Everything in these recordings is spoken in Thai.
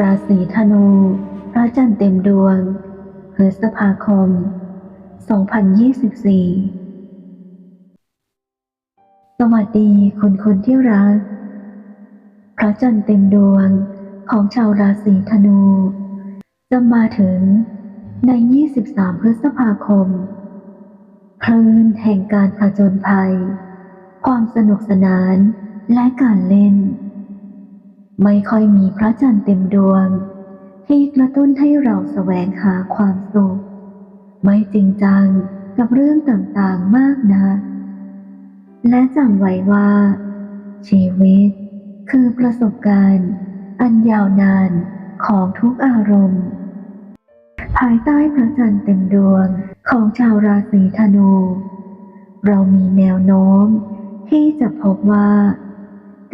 ราศีธนู พระจันทร์เต็มดวงพฤษภาคม 2024 สวัสดีคุณคนที่รัก พระจันทร์เต็มดวงของชาวราศีธนู จะมาถึงใน 23 พฤษภาคมคลื่นแห่งการผจญภัย ความสนุกสนานและการเล่น ไม่ค่อยมีพระจันทร์เต็มดวง ที่กระตุ้นให้เราแสวงหาความสุข ไม่จริงจังกับเรื่องต่างๆมากนะและจำไว้ว่า ชีวิตคือประสบการณ์ อันยาวนานของทุกอารมณ์ ภายใต้พระจันทร์เต็มดวงของชาวราศีธนู เรามีแนวโน้มที่จะพบว่า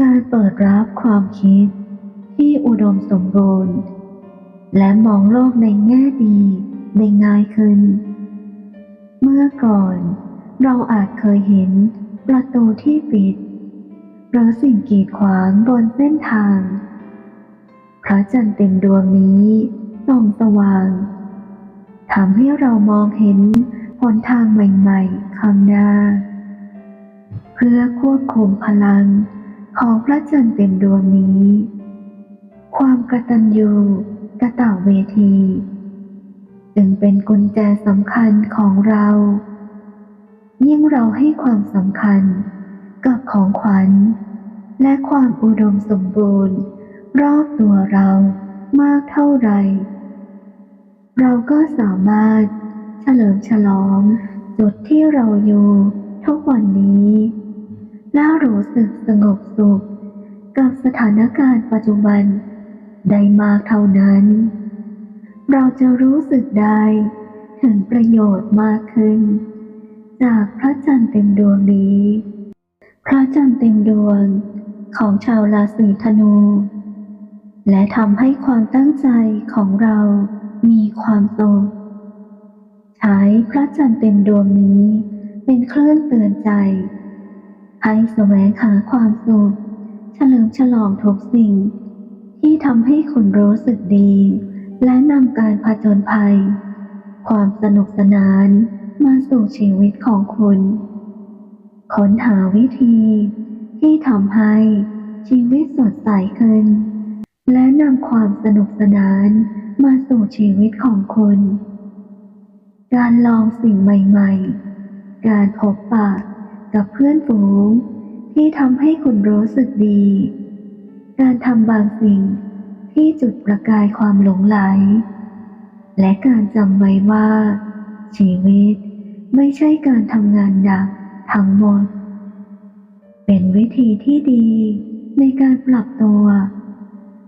การเปิดรับความคิดที่อุดมสมบูรณ์ และมองโลกในแง่ดีได้ง่ายขึ้น เมื่อก่อนเราอาจเคยเห็นประตูที่ปิด หรือสิ่งกีดขวางบนเส้นทาง พระจันทร์เต็มดวงนี้ส่องสว่างทำให้เรามองเห็นหนทางใหม่ๆข้างหน้า เพื่อควบคุมพลัง ของพระจันทร์เต็มดวงนี้ ความกตัญญูกะตะเวที จึงเป็นกุญแจสำคัญของเรา ยิ่งเราให้ความสำคัญกับของขวัญ และความอุดมสมบูรณ์ รอบตัวเรามากเท่าไหร่ เราก็สามารถเฉลิมฉลองจุดที่เราอยู่ และรู้สึกสงบสุข กับสถานการณ์ปัจจุบัน ได้มากเท่านั้น เราจะรู้สึกได้ถึงประโยชน์มากขึ้น จากพระจันทร์เต็มดวงนี้ พระจันทร์เต็มดวงของชาวราศีธนู และทำให้ความตั้งใจของเรามีความสุขใช้พระจันทร์เต็มดวงนี้เป็นเครื่องเตือนใจ ให้แสวงหาความสุข เฉลิมฉลองทุกสิ่ง ที่ทำให้คุณรู้สึกดี และนำการผจญภัย ความสนุกสนานมาสู่ชีวิตของคุณ ค้นหาวิธี ที่ทำให้ชีวิตสดใสขึ้น และนำความสนุกสนานมาสู่ชีวิตของคุณ การลองสิ่งใหม่ ๆ การพบปะ กับเพื่อนฝูง ที่ทำให้คุณรู้สึกดี การทำบางสิ่งที่จุดประกายความหลงไหล และการจำไว้ว่า ชีวิตไม่ใช่การทำงานหนักทั้งหมด เป็นวิธีที่ดีในการปรับตัว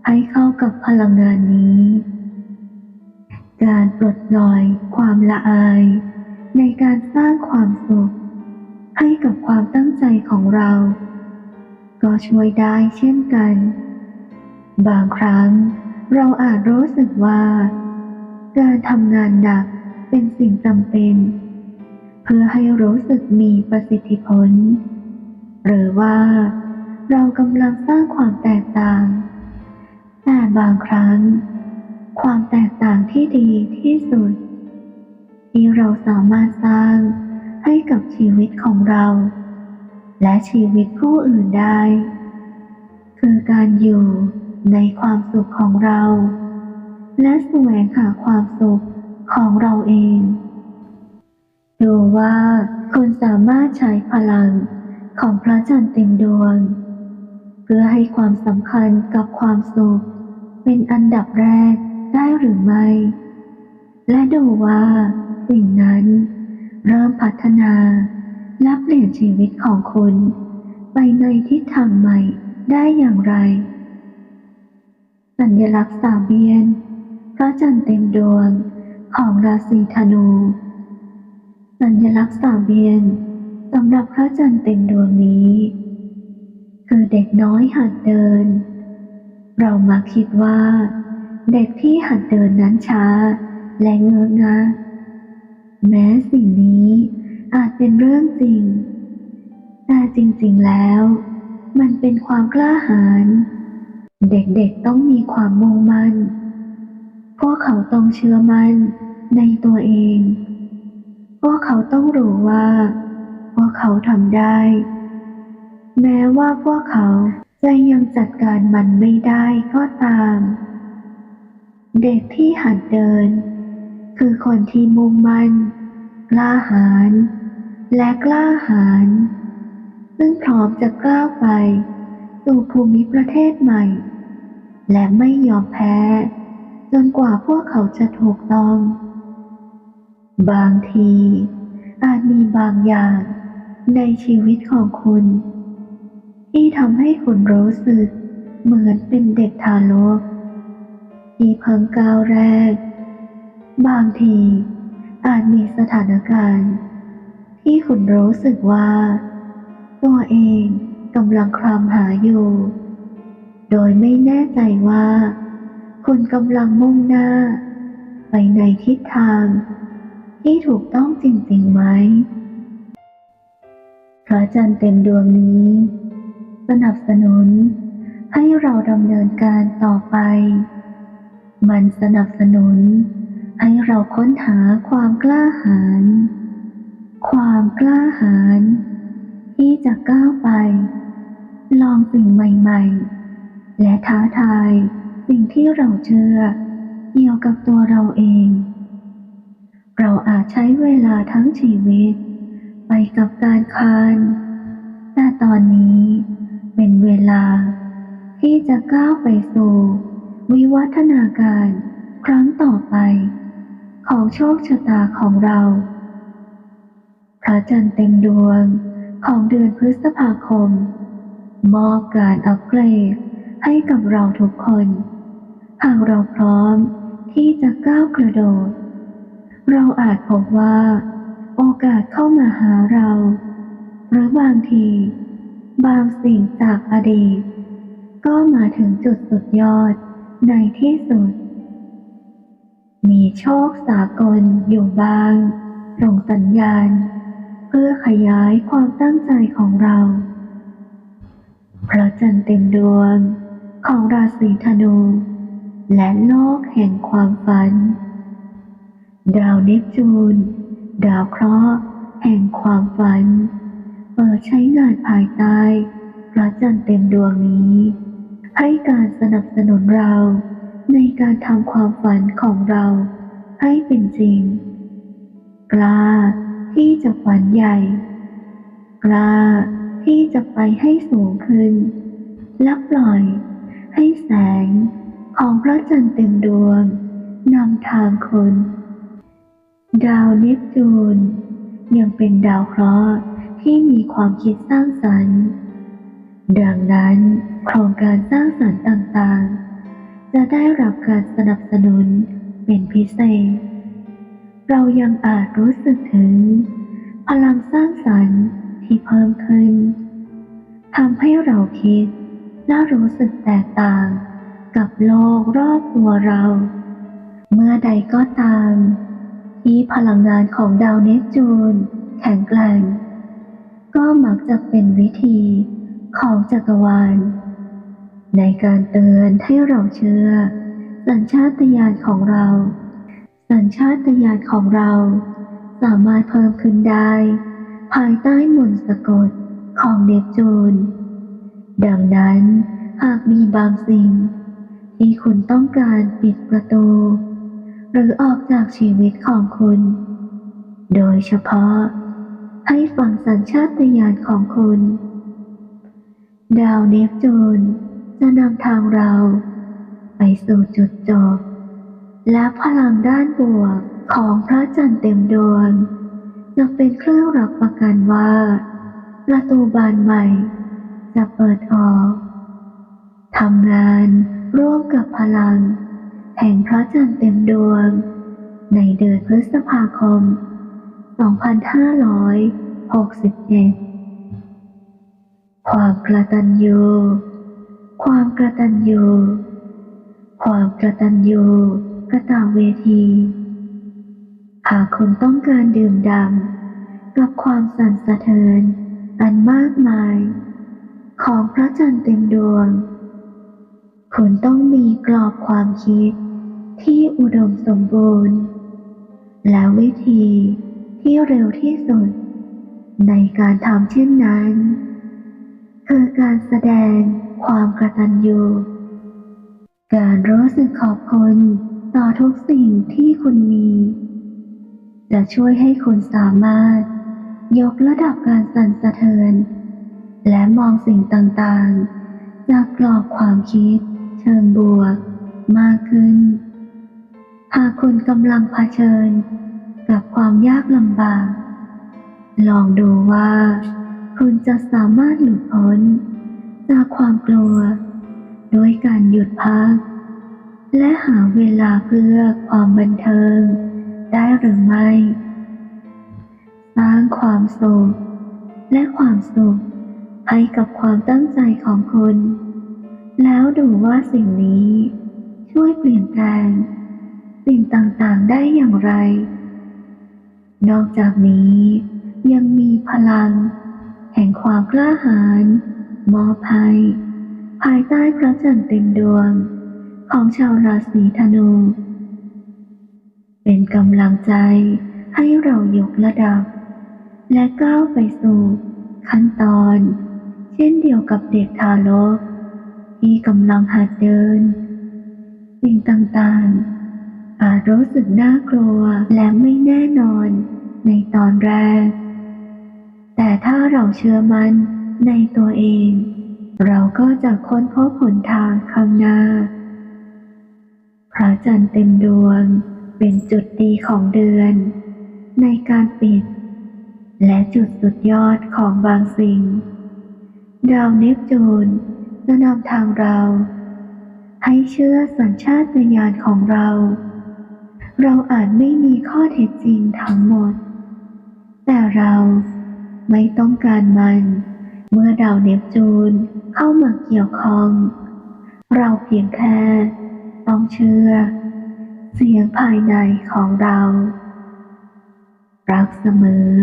ให้เข้ากับพลังงานนี้ การปลดปล่อยความละอาย ในการสร้างความสุข ให้กับความตั้งใจของเรา ก็ช่วยได้เช่นกัน บางครั้งเราอาจรู้สึกว่า การทำงานหนักเป็นสิ่งจำเป็น เพื่อให้รู้สึกมีประสิทธิผล หรือว่าเรากำลังสร้างความแตกต่าง แต่บางครั้ง ความแตกต่างที่ดีที่สุด ที่เราสามารถสร้าง ให้กับชีวิตของเรา และชีวิตผู้อื่นได้ คือการอยู่ในความสุขของเรา และแสวงหาความสุขของเราเอง ดูว่าคุณสามารถใช้พลังของพระจันทร์เต็มดวง เพื่อให้ความสำคัญกับความสุข เป็นอันดับแรกได้หรือไม่ และดูว่าสิ่งนั้น เริ่มพัฒนา และเปลี่ยนชีวิตของคุณ ไปในทิศทางใหม่ได้อย่างไร สัญลักษณ์สามเบียนพระจันทร์เต็มดวงของราศีธนู สัญลักษณ์สามเบียนสำหรับพระจันทร์เต็มดวงนี้ คือเด็กน้อยหัดเดิน เรามักคิดว่า เด็กที่หัดเดินนั้นช้า และเงอะงะ แม้สิ่งนี้อาจเป็นเรื่องจริง แต่จริงๆแล้ว มันเป็นความกล้าหาญ เด็กๆต้องมีความมุ่งมั่น พวกเขาต้องเชื่อมั่นในตัวเอง พวกเขาต้องรู้ว่า พวกเขาทำได้ แม้ว่าพวกเขาจะยังจัดการมันไม่ได้ก็ตาม เด็กที่หัดเดิน คือคนที่มุ่งมั่น กล้าหาญและกล้าหาญซึ่งพร้อมจะก้าวไป สู่ภูมิประเทศใหม่ และไม่ยอมแพ้ จนกว่าพวกเขาจะถูกต้อง บางที อาจมีบางอย่างในชีวิตของคุณ ที่ทำให้คุณรู้สึกเหมือนเป็นเด็กทารกที่เพิ่งก้าวแรก บางทีอาจมีสถานการณ์ ที่คุณรู้สึกว่า ตัวเองกำลังคลำหาอยู่ โดยไม่แน่ใจว่า คุณกำลังมุ่งหน้า ไปในทิศทาง ที่ถูกต้องจริงๆไหมพระจันทร์เต็มดวงนี้ สนับสนุนให้เราดำเนินการต่อไป มันสนับสนุน ให้เราค้นหาความกล้าหาญ ความกล้าหาญที่จะก้าวไป ลองสิ่งใหม่ ๆ และท้าทายสิ่งที่เราเชื่อเกี่ยวกับตัวเราเอง เราอาจใช้เวลาทั้งชีวิต ไปกับการคาน แต่ตอนนี้เป็นเวลาที่จะก้าวไปสู่วิวัฒนาการครั้งต่อไป ของโชคชะตาของเรา พระจันทร์เต็มดวงของเดือนพฤษภาคม มอบการอัปเกรดให้กับเราทุกคน หากเราพร้อมที่จะก้าวกระโดด เราอาจพบว่า โอกาสเข้ามาหาเรา หรือบางที บางสิ่งจากอดีต ก็มาถึงจุดสุดยอดในที่สุด มีโชคสากลอยู่บ้าง ส่งสัญญาณ เพื่อขยายความตั้งใจของเรา พระจันทร์เต็มดวงของราศีธนู และโลกแห่งความฝัน ดาวเนปจูน ดาวเคราะห์แห่งความฝัน เปิดใช้งานภายใต้พระจันทร์เต็มดวงนี้ ให้การสนับสนุนเรา ในการทำความฝันของเราให้เป็นจริง กล้าที่จะฝันใหญ่ กล้าที่จะไปให้สูงขึ้น และปล่อยให้แสงของพระจันทร์เต็มดวงนำทางคน ดาวเนปจูนยังเป็นดาวเคราะห์ที่มีความคิดสร้างสรรค์ ดังนั้นโครงการสร้างสรรค์ต่างๆ จะได้รับการสนับสนุนเป็นพิเศษ เรายังอาจรู้สึกถึง พลังสร้างสรรค์ที่เพิ่มขึ้นทำให้เราคิดและรู้สึกแตกต่างกับโลกรอบตัวเรา เมื่อใดก็ตามที่พลังงานของดาวเนปจูนแข็งแกร่งก็มักจะเป็นวิธีของจักรวาล ในการเตือนให้เราเชื่อ สัญชาตญาณของเรา สัญชาตญาณของเรา สามารถเพิ่มขึ้นได้ ภายใต้มนต์สะกดของเนปจูน ดังนั้นหากมีบางสิ่ง ที่คุณต้องการปิดประตู หรือออกจากชีวิตของคุณ โดยเฉพาะ ให้ฟังสัญชาตญาณของคุณ ดาวเนปจูน จะนำทางเราไปสู่จุดจบ และพลังด้านบวกของพระจันทร์เต็มดวงจะเป็นเครื่องรับประกันว่า ประตูบานใหม่ จะเปิดออกทำงานร่วมกับพลัง แห่งพระจันทร์เต็มดวง ในเดือนพฤษภาคม 2567ความกระตันยู ความกระตันยูความกระตันยูกระตาเวที หากคุณต้องการดื่มด่ำกับความสั่นสะเทือนอันมากมาย ของพระจันทร์เต็มดวง คุณต้องมีกรอบความคิดที่อุดมสมบูรณ์ และวิธีที่เร็วที่สุด ในการทำเช่นนั้น คือการแสดง ความกระตัญญูการรู้สึกขอบคุณต่อทุกสิ่งที่คุณมี จะช่วยให้คุณสามารถ ยกระดับการสั่นสะเทือน และมองสิ่งต่างๆ จากกรอบความคิด เชิงบวก มากขึ้น หากคุณกำลังเผชิญ กับความยากลำบาก ลองดูว่า คุณจะสามารถหลุดพ้นาความกลัว ด้วยการหยุดพัก และหาเวลาเพื่อความบันเทิง ได้หรือไม่ สร้างความสุขและความสุขให้กับความตั้งใจของคุณ แล้วดูว่าสิ่งนี้ ช่วยเปลี่ยนแปลง สิ่งต่างๆได้อย่างไร นอกจากนี้ยังมีพลัง แห่งความกล้าหาญ มอบให้ภายใต้พระจันทร์เต็มดวง ของชาวราศีธนู เป็นกำลังใจให้เรายกระดับ และก้าวไปสู่ขั้นตอน เช่นเดียวกับเด็กทารกที่กำลังหัดเดิน สิ่งต่างๆ อาจรู้สึกน่ากลัวและไม่แน่นอนในตอนแรก แต่ถ้าเราเชื่อมั่น ในตัวเอง เราก็จะค้นพบหนทางข้างหน้า พระจันทร์เต็มดวงเป็นจุดดีของเดือน ในการปิด และจุดสุดยอดของบางสิ่ง ดาวเนปจูนจะนำทางเรา ให้เชื่อสัญชาตญาณของเรา เราอาจไม่มีข้อเท็จจริงทั้งหมด แต่เราไม่ต้องการมัน เมื่อดาวเนปจูนเข้ามาเกี่ยวข้อง เราเพียงแค่ต้องเชื่อ เสียงภายในของเรา รักเสมอ